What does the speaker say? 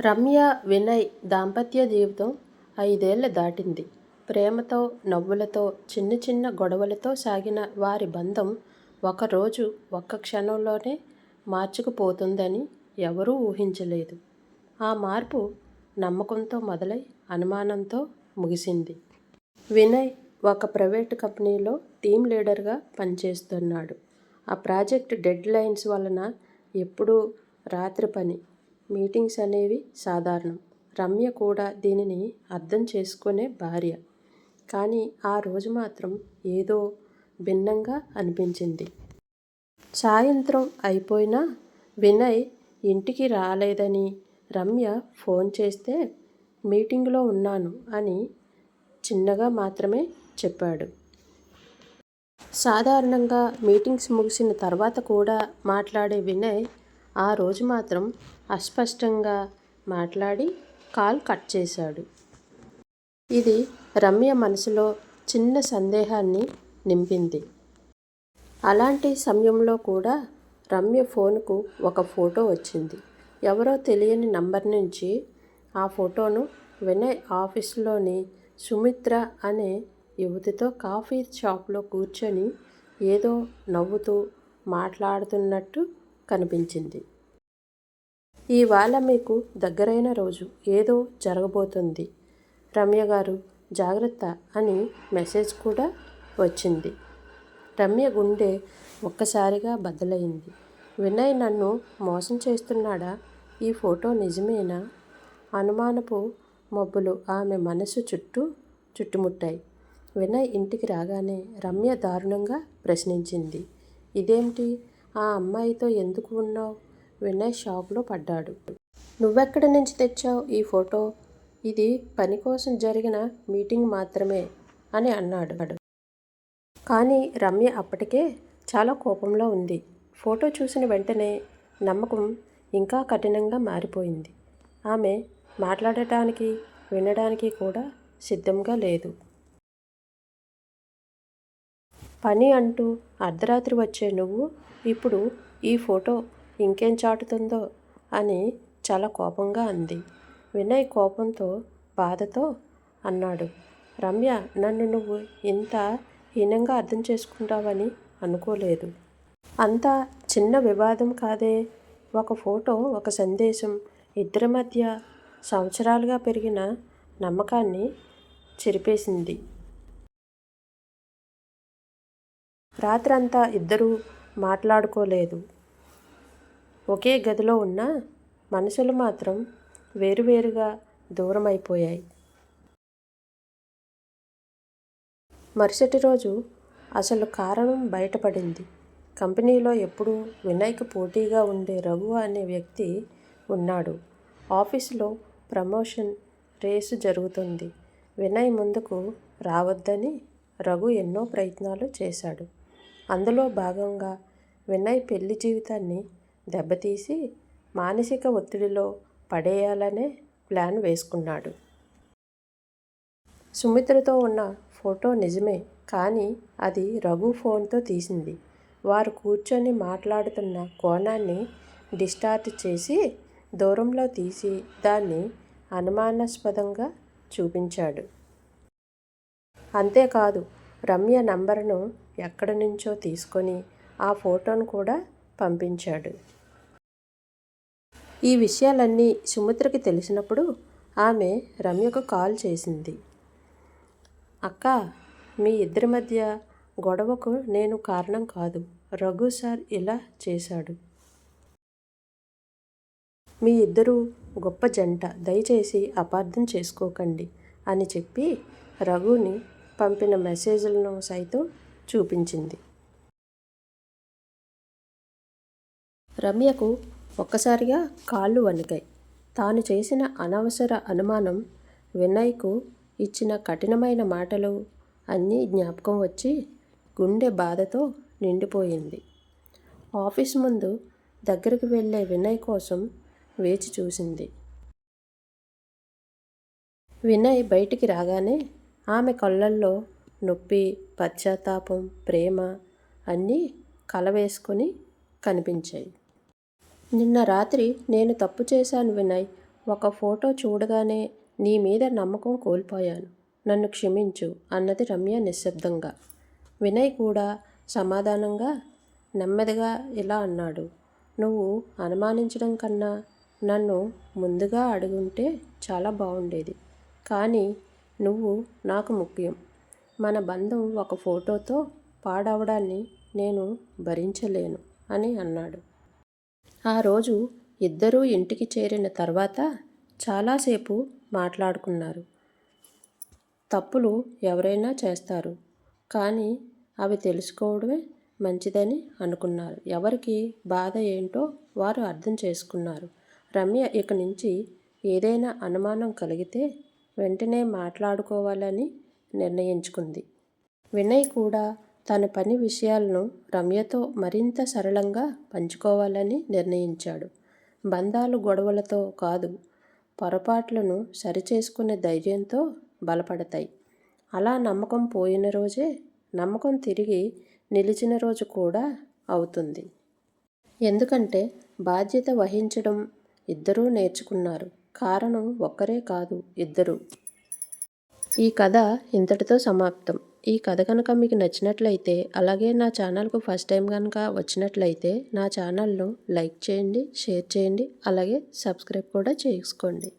రమ్య వినయ్ దాంపత్య జీవితం ఐదేళ్ళ దాటింది. ప్రేమతో, నవ్వులతో, చిన్న చిన్న గొడవలతో సాగిన వారి బంధం ఒక రోజు, ఒక్క క్షణంలోనే మార్చుకుపోతుందని ఎవరూ ఊహించలేదు. ఆ మార్పు నమ్మకంతో మొదలై అనుమానంతో ముగిసింది. వినయ్ ఒక ప్రైవేట్ కంపెనీలో టీమ్ లీడర్గా పనిచేస్తున్నాడు. ఆ ప్రాజెక్ట్ డెడ్ లైన్స్ వలన ఎప్పుడూ రాత్రి పని, మీటింగ్స్ అనేవి సాధారణం. రమ్య కూడా దీనిని అర్థం చేసుకునే భార్య. కానీ ఆ రోజు మాత్రం ఏదో భిన్నంగా అనిపించింది. సాయంత్రం అయిపోయినా వినయ్ ఇంటికి రాలేదని రమ్య ఫోన్ చేస్తే మీటింగ్లో ఉన్నాను అని చిన్నగా మాత్రమే చెప్పాడు. సాధారణంగా మీటింగ్స్ ముగిసిన తర్వాత కూడా మాట్లాడే వినయ్ ఆ రోజు మాత్రం అస్పష్టంగా మాట్లాడి కాల్ కట్ చేశాడు. ఇది రమ్య మనసులో చిన్న సందేహాన్ని నింపింది. అలాంటి సమయంలో కూడా రమ్య ఫోన్కు ఒక ఫోటో వచ్చింది. ఎవరో తెలియని నంబర్ నుంచి. ఆ ఫోటోను వినయ్ ఆఫీసులోని సుమిత్ర అనే యువతితో కాఫీ షాప్లో కూర్చొని ఏదో నవ్వుతూ మాట్లాడుతున్నట్టు కనిపించింది. ఇవాళ మీకు దగ్గరైన రోజు. ఏదో జరగబోతుంది రమ్య గారు జాగ్రత్త అని మెసేజ్ కూడా వచ్చింది. రమ్య గుండె ఒక్కసారిగా బద్దలైంది. వినయ్ నన్ను మోసం చేస్తున్నాడా? ఈ ఫోటో నిజమేనా? అనుమానపు మబ్బులు ఆమె మనసు చుట్టూ చుట్టుముట్టాయి. వినయ్ ఇంటికి రాగానే రమ్య దారుణంగా ప్రశ్నించింది. ఇదేమిటి? ఆ అమ్మాయితో ఎందుకు ఉన్నావు వినయ్ షాక్లో పడ్డాడు. నువ్వెక్కడి నుంచి తెచ్చావు ఈ ఫోటో? ఇది పని కోసం జరిగిన మీటింగ్ మాత్రమే అని అన్నాడు. కానీ రమ్య అప్పటికే చాలా కోపంలో ఉంది. ఫోటో చూసిన వెంటనే నమ్మకం ఇంకా కఠినంగా మారిపోయింది. ఆమె మాట్లాడటానికి, వినడానికి కూడా సిద్ధంగా లేదు. పని అంటూ అర్ధరాత్రి వచ్చే నువ్వు ఇప్పుడు ఈ ఫోటో ఇంకేం చాటుతుందో అని చాలా కోపంగా అంది. వినయ్ కోపంతో, బాధతో అన్నాడు. రమ్య నన్ను నువ్వు ఇంత హీనంగా అర్థం చేసుకుంటావని అనుకోలేదు. అంతా చిన్న వివాదం కాదే. ఒక ఫోటో, ఒక సందేశం ఇద్దరి మధ్య సంవత్సరాలుగా పెరిగిన నమ్మకాన్ని చెరిపేసింది. రాత్రంతా ఇద్దరూ మాట్లాడుకోలేదు. ఒకే గదిలో ఉన్నా మనసులు మాత్రం వేరువేరుగా దూరమైపోయాయి. మరుసటి రోజు అసలు కారణం బయటపడింది. కంపెనీలో ఎప్పుడూ వినయ్కు పోటీగా ఉండే రఘు అనే వ్యక్తి ఉన్నాడు. ఆఫీసులో ప్రమోషన్ రేసు జరుగుతుంది వినయ్ ముందుకు రావద్దని రఘు ఎన్నో ప్రయత్నాలు చేశాడు. అందులో భాగంగా వినయ్ పెళ్ళి జీవితాన్ని దెబ్బతీసి మానసిక ఒత్తిడిలో పడేయాలనే ప్లాన్ వేసుకున్నాడు. సుమిత్రతో ఉన్న ఫోటో నిజమే కానీ అది రఘు ఫోన్తో తీసింది. వారు కూర్చొని మాట్లాడుతున్న కోణాన్ని డిస్టార్ట్ చేసి దూరంలో తీసి దాన్ని అనుమానాస్పదంగా చూపించాడు. అంతేకాదు రమ్య నంబర్ను ఎక్కడి నుంచో తీసుకొని ఆ ఫోటోను కూడా పంపించాడు. ఈ విషయాలన్నీ సుమిత్రకి తెలిసినప్పుడు ఆమె రమ్యకు కాల్ చేసింది. అక్కా! మీ ఇద్దరి మధ్య గొడవకు నేను కారణం కాదు. రఘు సార్ ఇలా చేశాడు. మీ ఇద్దరూ గొప్ప జంట దయచేసి అపార్థం చేసుకోకండి అని చెప్పి రఘుని పంపిన మెసేజ్లను సైతం చూపించింది. రమ్యకు ఒక్కసారిగా కాళ్ళు వణికాయి. తాను చేసిన అనవసర అనుమానం, వినయ్కు ఇచ్చిన కఠినమైన మాటలు అన్నీ జ్ఞాపకం వచ్చి గుండె బాధతో నిండిపోయింది. ఆఫీస్ ముందు దగ్గరకు వెళ్ళే వినయ్ కోసం వేచి చూసింది. వినయ్ బయటికి రాగానే ఆమె కళ్ళల్లో నొప్పి, పశ్చాత్తాపం, ప్రేమ అన్నీ కలవేసుకొని కనిపించాయి. నిన్న రాత్రి నేను తప్పు చేశాను వినయ్. ఒక ఫోటో చూడగానే నీ మీద నమ్మకం కోల్పోయాను. నన్ను క్షమించు అన్నది రమ్య నిశ్శబ్దంగా. వినయ్ కూడా సమాధానంగా నెమ్మదిగా ఇలా అన్నాడు. నువ్వు అనుమానించడం కన్నా నన్ను ముందుగా అడుగుంటే చాలా బాగుండేది. కానీ నువ్వు నాకు ముఖ్యం. మన బంధం ఒక ఫోటోతో పాడవడాన్ని నేను భరించలేను అని అన్నాడు. ఆ రోజు ఇద్దరూ ఇంటికి చేరిన తర్వాత చాలాసేపు మాట్లాడుకున్నారు. తప్పులు ఎవరైనా చేస్తారు కానీ అవి తెలుసుకోవడమే మంచిదని అనుకున్నారు. ఎవరికి బాధ ఏంటో వారు అర్థం చేసుకున్నారు. రమ్య ఇక నుంచి ఏదైనా అనుమానం కలిగితే వెంటనే మాట్లాడుకోవాలని నిర్ణయించుకుంది. వినయ్ కూడా తన పని విషయాలను రమ్యతో మరింత సరళంగా పంచుకోవాలని నిర్ణయించాడు. బంధాలు గొడవలతో కాదు పొరపాట్లను సరిచేసుకునే ధైర్యంతో బలపడతాయి. అలా నమ్మకం పోయిన రోజే నమ్మకం తిరిగి నిలిచిన రోజు కూడా అవుతుంది. ఎందుకంటే బాధ్యత వహించడం ఇద్దరూ నేర్చుకున్నారు. కారణం ఒక్కరే కాదు ఇద్దరు. ఈ కథ ఇంతటితో సమాప్తం. ఈ కథ కనుక మీకు నచ్చినట్లయితే అలాగే నా ఛానల్కు ఫస్ట్ టైం కనుక వచ్చినట్లయితే నా ఛానల్ను లైక్ చేయండి షేర్ చేయండి అలాగే సబ్స్క్రైబ్ కూడా చేసుకోండి.